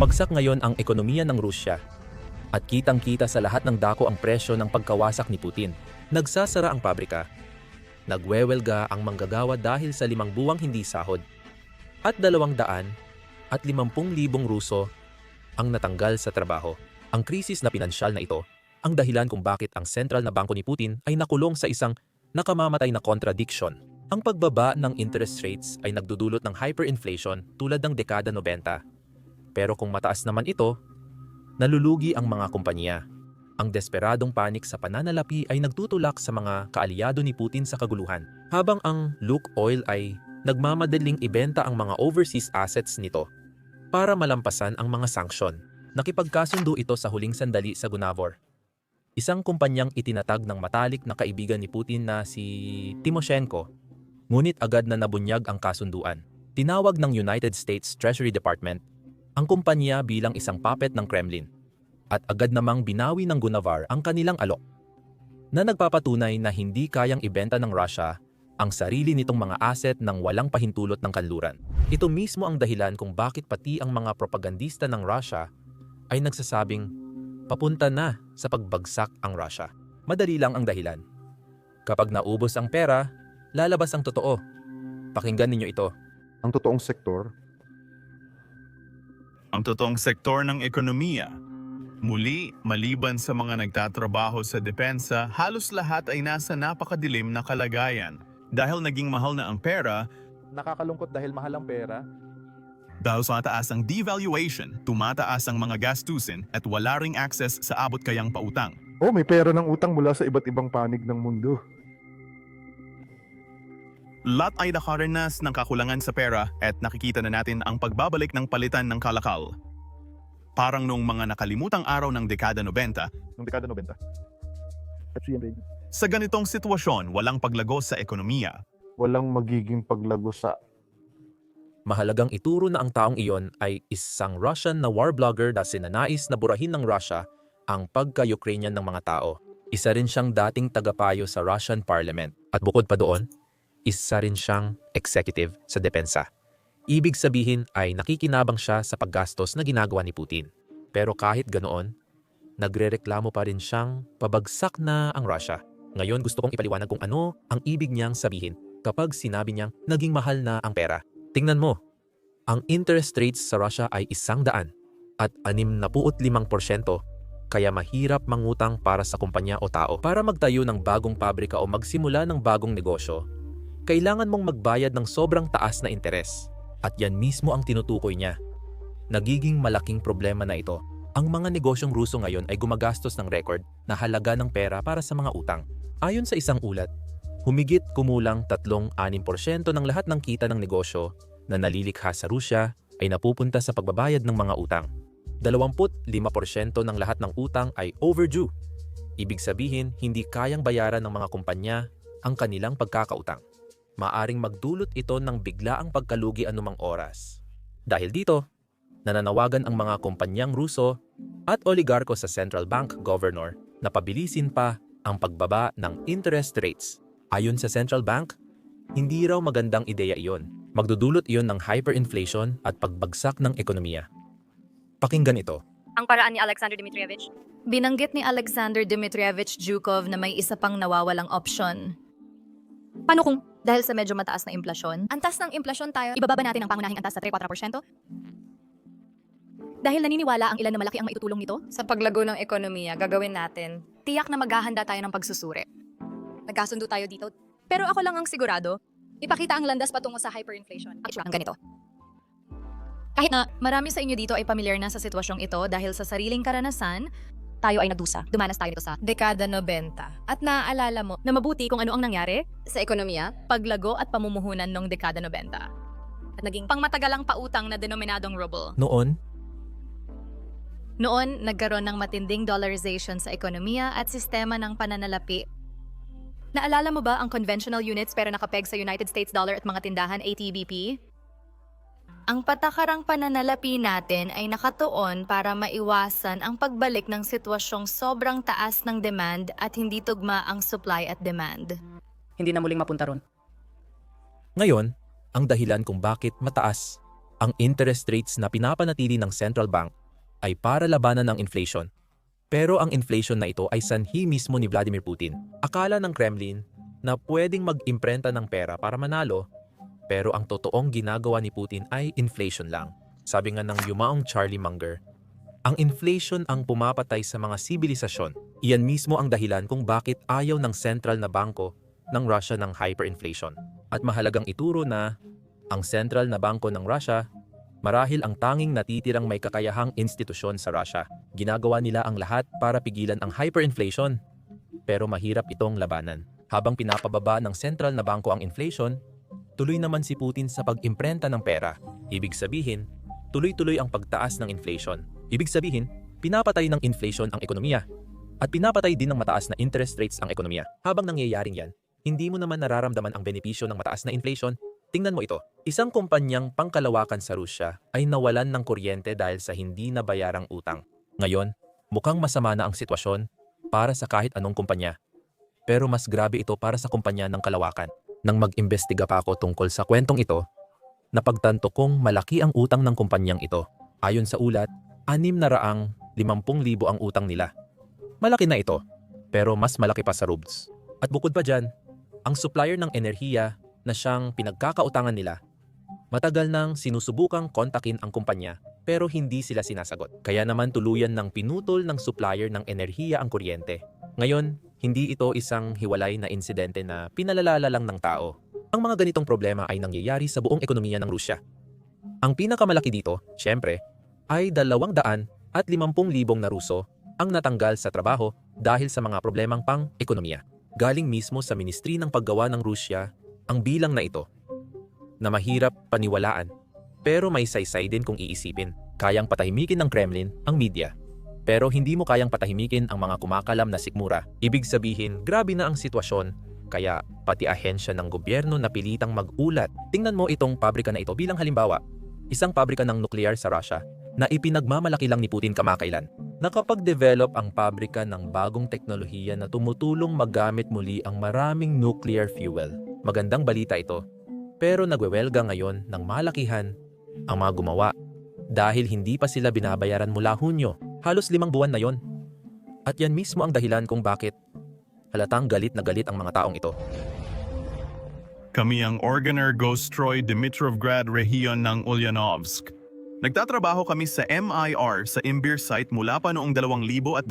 Bumagsak ngayon ang ekonomiya ng Rusya at kitang-kita sa lahat ng dako ang presyo ng pagkawasak ni Putin. Nagsasara ang pabrika. Nagwewelga ang manggagawa dahil sa limang buwang hindi sahod. At dalawang daan at limampung libong Ruso ang natanggal sa trabaho. Ang krisis na pinansyal na ito ang dahilan kung bakit ang sentral na bangko ni Putin ay nakulong sa isang nakamamatay na contradiction. Ang pagbaba ng interest rates ay nagdudulot ng hyperinflation tulad ng dekada 90. Pero kung mataas naman ito, nalulugi ang mga kumpanya. Ang desperadong panik sa pananalapi ay nagtutulak sa mga kaalyado ni Putin sa kaguluhan, habang ang Luke Oil ay nagmamadaling ibenta ang mga overseas assets nito para malampasan ang mga sanksyon. Nakipagkasundo ito sa huling sandali sa Gunavor. Isang kumpanyang itinatag ng matalik na kaibigan ni Putin na si Timoshenko, ngunit agad na nabunyag ang kasunduan. Tinawag ng United States Treasury Department ang kumpanya bilang isang puppet ng Kremlin at agad namang binawi ng Gunavar ang kanilang alok na nagpapatunay na hindi kayang ibenta ng Russia ang sarili nitong mga asset ng walang pahintulot ng kanluran. Ito mismo ang dahilan kung bakit pati ang mga propagandista ng Russia ay nagsasabing papunta na sa pagbagsak ang Russia. Madali lang ang dahilan. Kapag naubos ang pera, lalabas ang totoo. Pakinggan ninyo ito. ang totoong sektor ang totoong sektor ng ekonomiya. Muli, maliban sa mga nagtatrabaho sa depensa, halos lahat ay nasa napakadilim na kalagayan. Dahil naging mahal na ang pera, Nakakalungkot dahil mahal ang pera. dahil sa mataas ang devaluation, tumataas ang mga gastusin at wala ring access sa abot kayang pautang. oh may pera ng utang mula sa iba't ibang panig ng mundo Lot ay nakaranas ng kakulangan sa pera at nakikita na natin ang pagbabalik ng palitan ng kalakal. Parang nung mga nakalimutang araw ng dekada 90, noong dekada 90 at CMA sa ganitong sitwasyon walang paglago sa ekonomiya. walang magiging paglago sa Mahalagang ituro na ang taong iyon ay isang Russian na war blogger na sinanais na burahin ng Russia ang pagka-Ukrainian ng mga tao. Isa rin siyang dating tagapayo sa Russian Parliament. At bukod pa doon, isa rin siyang executive sa depensa. Ibig sabihin ay nakikinabang siya sa paggastos na ginagawa ni Putin. Pero kahit ganoon, nagrereklamo pa rin siyang pabagsak na ang Russia. Ngayon gusto kong ipaliwanag kung ano ang ibig niyang sabihin kapag sinabi niyang naging mahal na ang pera. Tingnan mo, ang interest rates sa Russia ay isang daan at 65% kaya mahirap mangutang para sa kumpanya o tao. Para magtayo ng bagong pabrika o magsimula ng bagong negosyo, kailangan mong magbayad ng sobrang taas na interes. At yan mismo ang tinutukoy niya. Nagiging malaking problema na ito. Ang mga negosyong Ruso ngayon ay gumagastos ng record na halaga ng pera para sa mga utang. Ayon sa isang ulat, humigit kumulang 3-6% ng lahat ng kita ng negosyo na nalilikha sa Rusya ay napupunta sa pagbabayad ng mga utang. 25% ng lahat ng utang ay overdue. Ibig sabihin, hindi kayang bayaran ng mga kumpanya ang kanilang pagkakautang. Maaring magdulot ito ng biglaang pagkalugi anumang oras. Dahil dito, nananawagan ang mga kumpanyang Ruso at oligarko sa central bank governor na pabilisin pa ang pagbaba ng interest rates. Ayon sa central bank, hindi raw magandang ideya iyon. Magdudulot iyon ng hyperinflation at pagbagsak ng ekonomiya. Pakinggan ito. ang paraan ni Alexander Dmitrievich. Binanggit ni Alexander Dmitrievich Zhukov na may isa pang nawawalang opsyon. Paano kung Dahil sa medyo mataas na inflasyon, antas ng inflasyon tayo, ibababa natin ang pangunahing antas sa 3-4%? Dahil naniniwala ang ilan na malaki ang maitutulong nito, sa paglago ng ekonomiya, gagawin natin. tiyak na maghahanda tayo ng pagsusuri. Nagkasundo tayo dito. Pero ako lang ang sigurado, ipakita ang landas patungo sa hyperinflation. Actually, ang ganito. Kahit na Marami sa inyo dito ay pamilyar na sa sitwasyong ito dahil sa sariling karanasan tayo ay nagdusa, dumanas tayo nito sa dekada 90. At naaalala mo na mabuti kung ano ang nangyari sa ekonomiya, paglago at pamumuhunan noong dekada 90. at naging Pangmatagalang pautang na denominadong ruble. Noon, Noon, nagkaroon ng matinding dollarization sa ekonomiya at sistema ng pananalapi. Naalala mo ba ang conventional units pero nakapeg sa United States dollar at mga tindahan ATBP? Ang patakarang pananalapi natin ay nakatuon para maiwasan ang pagbalik ng sitwasyong sobrang taas ng demand at hindi tugma ang supply at demand. hindi na muling mapunta ron. Ngayon, ang dahilan kung bakit mataas Ang interest rates na pinapanatili ng central bank ay para labanan ng inflation. Pero ang inflation na ito ay sanhi mismo ni Vladimir Putin. Akala ng Kremlin na pwedeng mag-imprenta ng pera para manalo, pero ang totoong ginagawa ni Putin ay inflation lang. Sabi nga ng yumaong Charlie Munger, ang inflation ang pumapatay sa mga sibilisasyon. Iyan mismo ang dahilan kung bakit ayaw ng sentral na bangko ng Russia ng hyperinflation. At mahalagang ituro na ang sentral na bangko ng Russia marahil ang tanging natitirang may kakayahang institusyon sa Russia. Ginagawa nila ang lahat para pigilan ang hyperinflation. Pero mahirap itong labanan. Habang pinapababa ng sentral na bangko ang inflation, tuloy naman si Putin sa pag-imprenta ng pera. Ibig sabihin, tuloy-tuloy ang pagtaas ng inflation. Ibig sabihin, pinapatay ng inflation ang ekonomiya. At pinapatay din ng mataas na interest rates ang ekonomiya. Habang nangyayaring yan, hindi mo naman nararamdaman ang benepisyo ng mataas na inflation. Tingnan mo ito. Isang kumpanyang pangkalawakan sa Rusya ay nawalan ng kuryente dahil sa hindi nabayarang utang. Ngayon, mukhang masama na ang sitwasyon para sa kahit anong kumpanya. Pero mas grabe ito para sa kumpanya ng kalawakan. Nang mag-imbestiga pa ako tungkol sa kwentong ito, napagtanto kong malaki ang utang ng kumpanyang ito. Ayon sa ulat, anim na raang 50,000 ang utang nila. Malaki na ito, pero mas malaki pa sa rubls. At bukod pa dyan, ang supplier ng enerhiya na siyang pinagkakautangan nila, matagal nang sinusubukang kontakin ang kumpanya pero hindi sila sinasagot. Kaya naman tuluyan ng pinutol ng supplier ng enerhiya ang kuryente. Ngayon, hindi ito isang hiwalay na insidente na pinalalala lang ng tao. Ang mga ganitong problema ay nangyayari sa buong ekonomiya ng Rusya. Ang pinakamalaki dito, syempre, ay 200 at 50,000 na Ruso ang natanggal sa trabaho dahil sa mga problemang pang-ekonomiya. Galing mismo sa Ministry ng Paggawa ng Rusya ang bilang na ito na mahirap paniwalaan pero may saysay din kung iisipin. Kayang patahimikin ng Kremlin ang media. Pero hindi mo kayang patahimikin ang mga kumakalam na sikmura. Ibig sabihin, grabe na ang sitwasyon kaya pati ahensya ng gobyerno napilitang mag-ulat. Tingnan mo itong pabrika na ito bilang halimbawa. Isang pabrika ng nuklear sa Russia na ipinagmamalaki lang ni Putin kamakailan. Nakapag-develop ang pabrika ng bagong teknolohiya na tumutulong magamit muli ang maraming nuclear fuel. Magandang balita ito. Pero nagwewelga ngayon ng malakihan ang mga gumawa dahil hindi pa sila binabayaran mula Hunyo. Halos limang buwan na yon. At yan mismo ang dahilan kung bakit halatang galit na galit ang mga taong ito. Kami ang Organer Gostroy Dimitrovgrad Region ng Ulyanovsk. Nagtatrabaho kami sa MIR sa Imbir site mula pa noong 2020.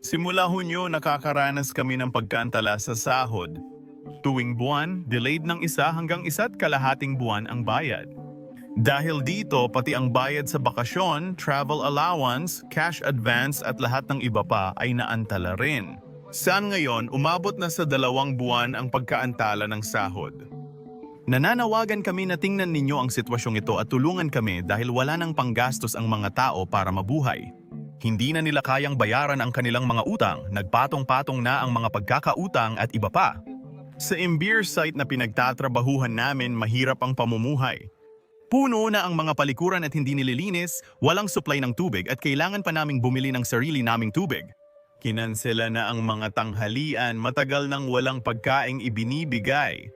Simula Hunyo nakakaranas kami ng pagkaantala sa sahod. Tuwing buwan, delayed ng isa hanggang isa't kalahating buwan ang bayad. Dahil dito, pati ang bayad sa bakasyon, travel allowance, cash advance at lahat ng iba pa ay naantala rin. Saan ngayon umabot na sa dalawang buwan ang pagkaantala ng sahod. Nananawagan kami na tingnan ninyo ang sitwasyong ito at tulungan kami dahil wala nang panggastos ang mga tao para mabuhay. Hindi na nila kayang bayaran ang kanilang mga utang, nagpatong-patong na ang mga pagkakautang at iba pa. Sa Imbir site na pinagtatrabahuhan namin, mahirap ang pamumuhay. Puno na ang mga palikuran at hindi nililinis, walang supply ng tubig at kailangan pa naming bumili ng sarili naming tubig. Kinansela na ang mga tanghalian, matagal nang walang pagkaing ibinibigay.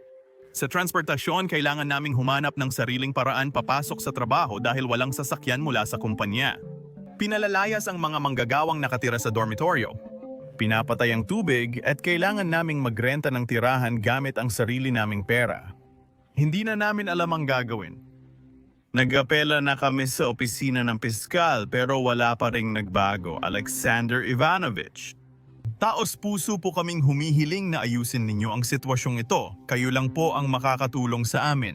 Sa transportasyon, kailangan naming humanap ng sariling paraan papasok sa trabaho dahil walang sasakyan mula sa kumpanya. Pinalalayas ang mga manggagawang nakatira sa dormitoryo. Pinapatay ang tubig at kailangan naming magrenta ng tirahan gamit ang sarili naming pera. Hindi na namin alam ang gagawin. Nag-apela na kami sa opisina ng piskal pero wala pa ring nagbago, Alexander Ivanovich. Taos puso po kaming humihiling na ayusin ninyo ang sitwasyong ito. Kayo lang po ang makakatulong sa amin.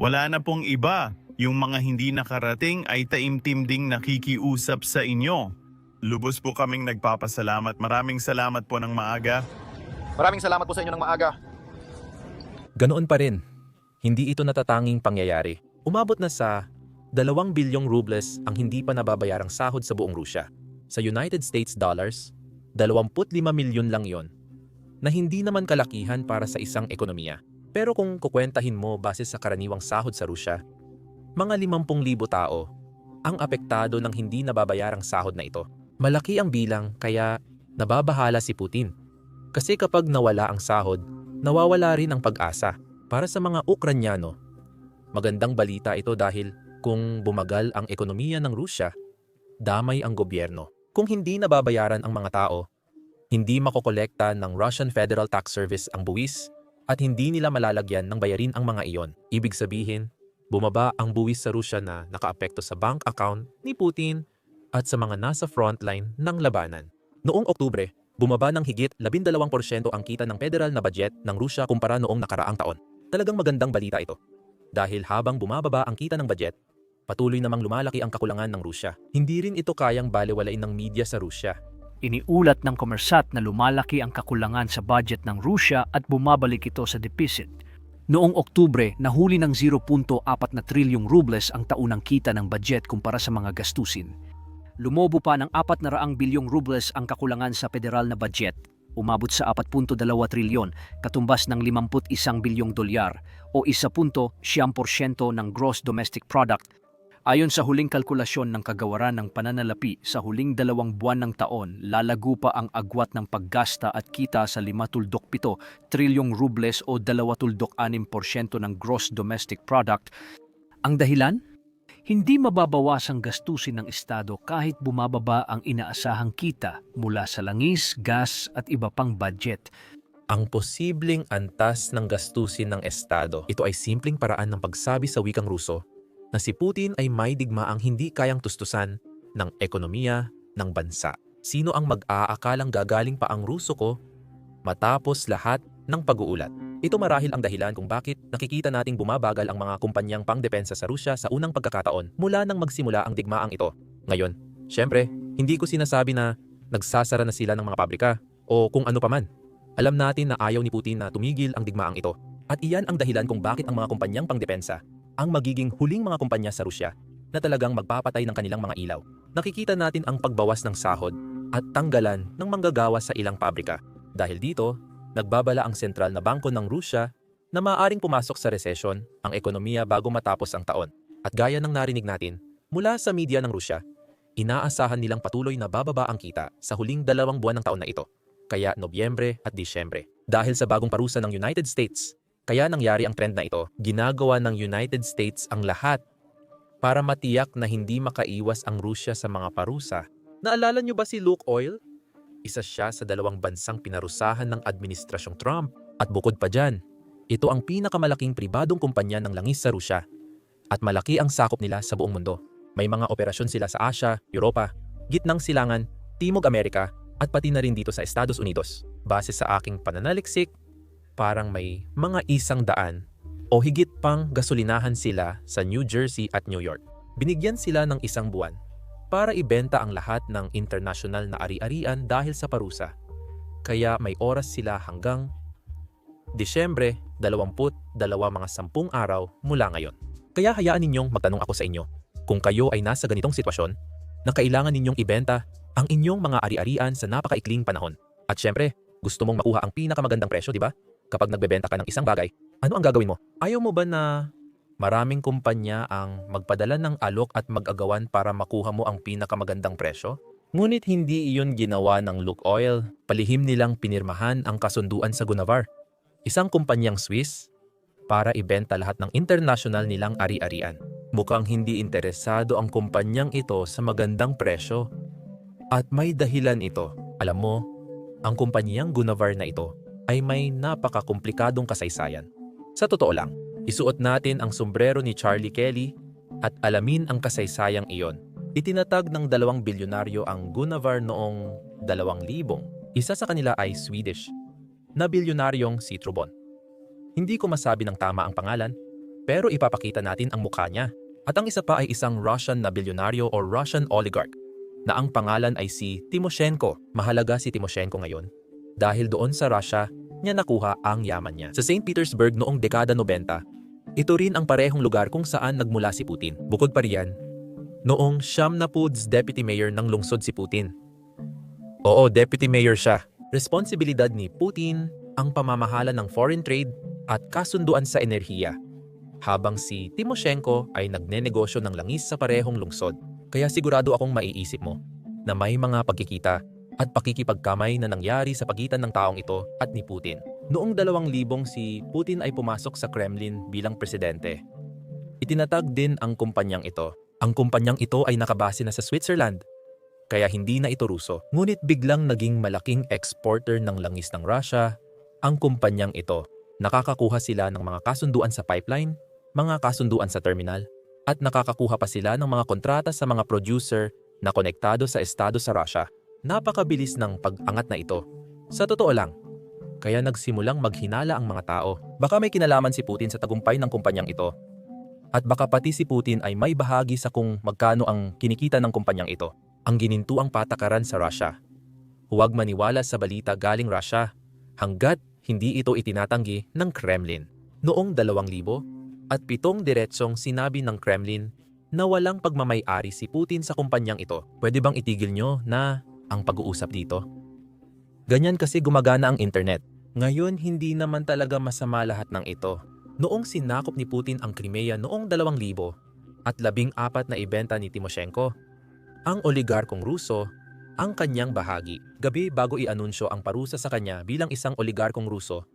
Wala na pong iba. Yung mga hindi nakarating ay taimtim ding nakikiusap sa inyo. Lubos po kaming nagpapasalamat. Maraming salamat po ng maaga. Maraming salamat po sa inyo ng maaga. Ganoon pa rin, hindi ito natatanging pangyayari. Umabot na sa 2 bilyong rubles ang hindi pa nababayarang sahod sa buong Rusya. Sa United States dollars, 25 milyon lang yon na hindi naman kalakihan para sa isang ekonomiya. Pero kung kukwentahin mo base sa karaniwang sahod sa Rusya, mga 50,000 tao ang apektado ng hindi nababayarang sahod na ito. Malaki ang bilang kaya nababahala si Putin. Kasi kapag nawala ang sahod, nawawala rin ang pag-asa. Para sa mga Ukranyano, Magandang balita ito dahil kung bumagal ang ekonomiya ng Rusya, damay ang gobyerno. Kung hindi nababayaran ang mga tao, hindi makokolekta ng Russian Federal Tax Service ang buwis at hindi nila malalagyan ng bayarin ang mga iyon. Ibig sabihin, bumaba ang buwis sa Rusya na nakaapekto sa bank account ni Putin at sa mga nasa frontline ng labanan. Noong Oktubre, bumaba ng higit 12% ang kita ng federal na budget ng Rusya kumpara noong nakaraang taon. Talagang magandang balita ito. Dahil habang bumababa ang kita ng budget, patuloy namang lumalaki ang kakulangan ng Rusya. Hindi rin ito kayang balewalain ng media sa Rusya. Iniulat ng Komersat na lumalaki ang kakulangan sa budget ng Rusya at bumabalik ito sa deficit. Noong Oktubre, nahuli ng 0.4 na trilyong rubles ang taunang kita ng budget kumpara sa mga gastusin. Lumobo pa ng 400 bilyong rubles ang kakulangan sa federal na budget. Umabot sa 4.2 trilyon, katumbas ng 51 bilyong dolyar o 1.7% ng gross domestic product Ayon sa huling kalkulasyon ng kagawaran ng pananalapi sa huling dalawang buwan ng taon, lalago pa ang agwat ng paggasta at kita sa 5.7 trilyong rubles o 2.6% ng gross domestic product. Ang dahilan? Hindi mababawas ang gastusin ng Estado kahit bumababa ang inaasahang kita mula sa langis, gas at iba pang budget. Ang posibleng antas ng gastusin ng Estado. Ito ay simpleng paraan ng pagsabi sa wikang Ruso na si Putin ay may digmaang hindi kayang tustusan ng ekonomiya ng bansa. Sino ang mag-aakalang gagaling pa ang Ruso ko matapos lahat ng pag-uulat? Ito marahil ang dahilan kung bakit nakikita nating bumabagal ang mga kumpanyang pangdepensa sa Rusya sa unang pagkakataon mula nang magsimula ang digmaang ito. Ngayon, syempre, hindi ko sinasabi na nagsasara na sila ng mga pabrika o kung ano paman. Alam natin na ayaw ni Putin na tumigil ang digmaang ito. At iyan ang dahilan kung bakit ang mga kumpanyang pangdepensa ang magiging huling mga kumpanya sa Rusya na talagang magpapatay ng kanilang mga ilaw. Nakikita natin ang pagbawas ng sahod at tanggalan ng manggagawa sa ilang pabrika. Dahil dito, nagbabala ang sentral na bangko ng Rusya na maaaring pumasok sa resesyon ang ekonomiya bago matapos ang taon. At gaya ng narinig natin, mula sa media ng Rusya, inaasahan nilang patuloy na bababa ang kita sa huling dalawang buwan ng taon na ito, kaya Nobyembre at Disyembre. Dahil sa bagong parusa ng United States, kaya nangyari ang trend na ito, ginagawa ng United States ang lahat para matiyak na hindi makaiwas ang Rusya sa mga parusa. Naalala niyo ba si Luke Oil? Isa siya sa dalawang bansang pinarusahan ng Administrasyong Trump. At bukod pa dyan, ito ang pinakamalaking pribadong kumpanya ng langis sa Rusya. At malaki ang sakop nila sa buong mundo. May mga operasyon sila sa Asia, Europa, Gitnang Silangan, Timog Amerika, at pati na rin dito sa Estados Unidos. Base sa aking pananaliksik, parang may mga isang daan o higit pang gasolinahan sila sa New Jersey at New York. Binigyan sila ng isang buwan para ibenta ang lahat ng international na ari-arian dahil sa parusa. Kaya may oras sila hanggang Disyembre 22 mga sampung araw mula ngayon. Kaya hayaan ninyong magtanong ako sa inyo kung kayo ay nasa ganitong sitwasyon na kailangan ninyong ibenta ang inyong mga ari-arian sa napakaikling panahon. At syempre, gusto mong makuha ang pinakamagandang presyo, di ba? Kapag nagbebenta ka ng isang bagay, ano ang gagawin mo? Ayaw mo ba na maraming kumpanya ang magpadala ng alok at mag-agawan para makuha mo ang pinakamagandang presyo? Ngunit hindi iyon ginawa ng Luke Oil. Palihim nilang pinirmahan ang kasunduan sa Gunavar, isang kumpanyang Swiss, para ibenta lahat ng international nilang ari-arian. Mukhang hindi interesado ang kumpanyang ito sa magandang presyo. At may dahilan ito. Alam mo, ang kumpanyang Gunavar na ito ay may napakakomplikadong kasaysayan. Sa totoo lang, isuot natin ang sombrero ni Charlie Kelly at alamin ang kasaysayang iyon. Itinatag ng dalawang bilyonaryo ang Gunavar noong 2000. Isa sa kanila ay Swedish, na bilyonaryong si Trubon. Hindi ko masabi ng tama ang pangalan, pero ipapakita natin ang mukha niya. At ang isa pa ay isang Russian na bilyonaryo o Russian oligarch na ang pangalan ay si Timoshenko. Mahalaga si Timoshenko ngayon dahil doon sa Russia niya nakuha ang yaman niya. Sa St. Petersburg noong dekada 90, ito rin ang parehong lugar kung saan nagmula si Putin. Bukod pa riyan, noong siyam na Puds deputy mayor ng lungsod si Putin. Oo, deputy mayor siya. Responsibilidad ni Putin ang pamamahala ng foreign trade at kasunduan sa enerhiya. Habang si Timoshenko ay nagnenegosyo ng langis sa parehong lungsod. Kaya sigurado akong maiisip mo na may mga pagkikita at pakikipagkamay na nangyari sa pagitan ng taong ito at ni Putin. Noong 2000 si Putin ay pumasok sa Kremlin bilang presidente. Itinatag din ang kumpanyang ito. Ang kumpanyang ito ay nakabase na sa Switzerland, kaya hindi na ito Ruso. Ngunit biglang naging malaking exporter ng langis ng Russia ang kumpanyang ito. Nakakakuha sila ng mga kasunduan sa pipeline, mga kasunduan sa terminal, at nakakakuha pa sila ng mga kontrata sa mga producer na konektado sa estado sa Russia. Napakabilis ng pag-angat na ito. Sa totoo lang, kaya nagsimulang maghinala ang mga tao. Baka may kinalaman si Putin sa tagumpay ng kumpanyang ito. At baka pati si Putin ay may bahagi sa kung magkano ang kinikita ng kumpanyang ito. Ang ginintuang patakaran sa Russia. Huwag maniwala sa balita galing Russia hanggat hindi ito itinatanggi ng Kremlin. Noong 2000 at pitong diretsong sinabi ng Kremlin na walang pagmamay-ari si Putin sa kumpanyang ito. Pwede bang itigil nyo na ang pag-uusap dito? Ganyan kasi gumagana ang internet. Ngayon, hindi naman talaga masama lahat ng ito. Noong sinakop ni Putin ang Crimea noong 2000 at labing apat na ibenta ni Timoshenko, ang oligarkong Ruso ang kanyang bahagi. Gabi bago i-anunsyo ang parusa sa kanya bilang isang oligarkong Ruso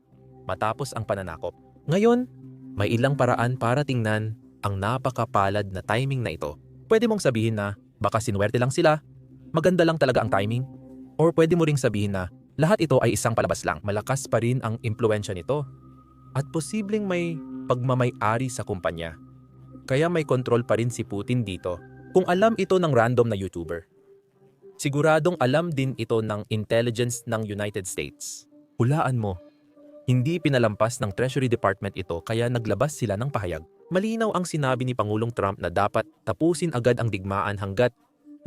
matapos ang pananakop. Ngayon, may ilang paraan para tingnan ang napakapalad na timing na ito. Pwede mong sabihin na baka sinwerte lang sila, maganda lang talaga ang timing, or pwede mo ring sabihin na lahat ito ay isang palabas lang. Malakas pa rin ang impluensya nito at posibleng may pagmamay-ari sa kumpanya. Kaya may kontrol pa rin si Putin dito kung alam ito ng random na YouTuber. Siguradong alam din ito ng intelligence ng United States. Hulaan mo, hindi pinalampas ng Treasury Department ito kaya naglabas sila ng pahayag. Malinaw ang sinabi ni Pangulong Trump na dapat tapusin agad ang digmaan hanggat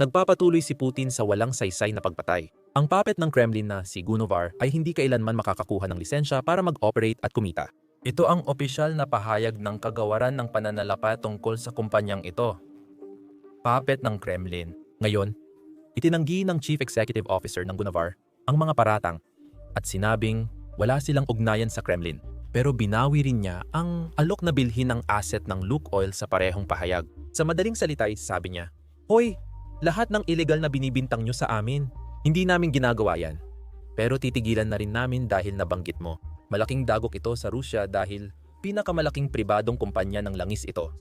nagpapatuloy si Putin sa walang saysay na pagpatay. Ang puppet ng Kremlin na si Gunovar ay hindi kailanman makakakuha ng lisensya para mag-operate at kumita. Ito ang opisyal na pahayag ng kagawaran ng pananalapa tungkol sa kumpanyang ito. Puppet ng Kremlin. Ngayon, itinanggi ng Chief Executive Officer ng Gunovar ang mga paratang at sinabing wala silang ugnayan sa Kremlin. Pero binawi rin niya ang alok na bilhin ng asset ng Lukoil sa parehong pahayag. Sa madaling salita ay sabi niya, Hoy, lahat ng illegal na binibintang nyo sa amin, hindi namin ginagawa yan. Pero titigilan na rin namin dahil nabanggit mo. Malaking dagok ito sa Rusya dahil pinakamalaking pribadong kumpanya ng langis ito.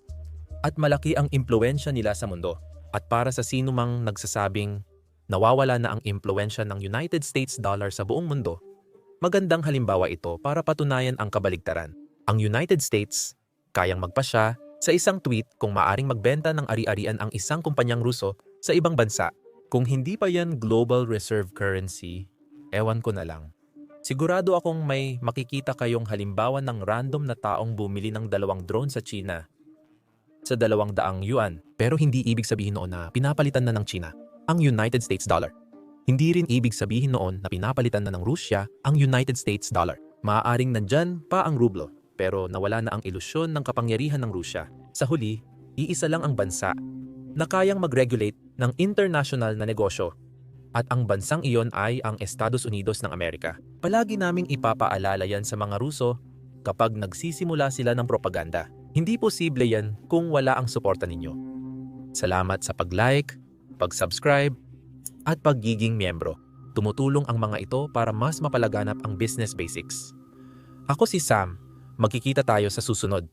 At malaki ang impluensya nila sa mundo. At para sa sino mang nagsasabing nawawala na ang impluensya ng United States dollar sa buong mundo, magandang halimbawa ito para patunayan ang kabaligtaran. Ang United States, kayang magpasya sa isang tweet kung maaring magbenta ng ari-arian ang isang kumpanyang Ruso sa ibang bansa. Kung hindi pa yan global reserve currency, ewan ko na lang. Sigurado akong may makikita kayong halimbawa ng random na taong bumili ng dalawang drone sa China sa dalawang daang yuan. Pero hindi ibig sabihin noon na pinapalitan na ng China ang United States dollar. Hindi rin ibig sabihin noon na pinapalitan na ng Rusya ang United States dollar. Maaaring nandyan pa ang rublo, pero nawala na ang ilusyon ng kapangyarihan ng Rusya. Sa huli, iisa lang ang bansa na kayang mag-regulate ng international na negosyo at ang bansang iyon ay ang Estados Unidos ng Amerika. Palagi naming ipapaalala yan sa mga Ruso kapag nagsisimula sila ng propaganda. Hindi posible yan kung wala ang suporta ninyo. Salamat sa pag-like, pag-subscribe, at pagiging miyembro. Tumutulong ang mga ito para mas mapalaganap ang business basics. Ako si Sam. Magkikita tayo sa susunod.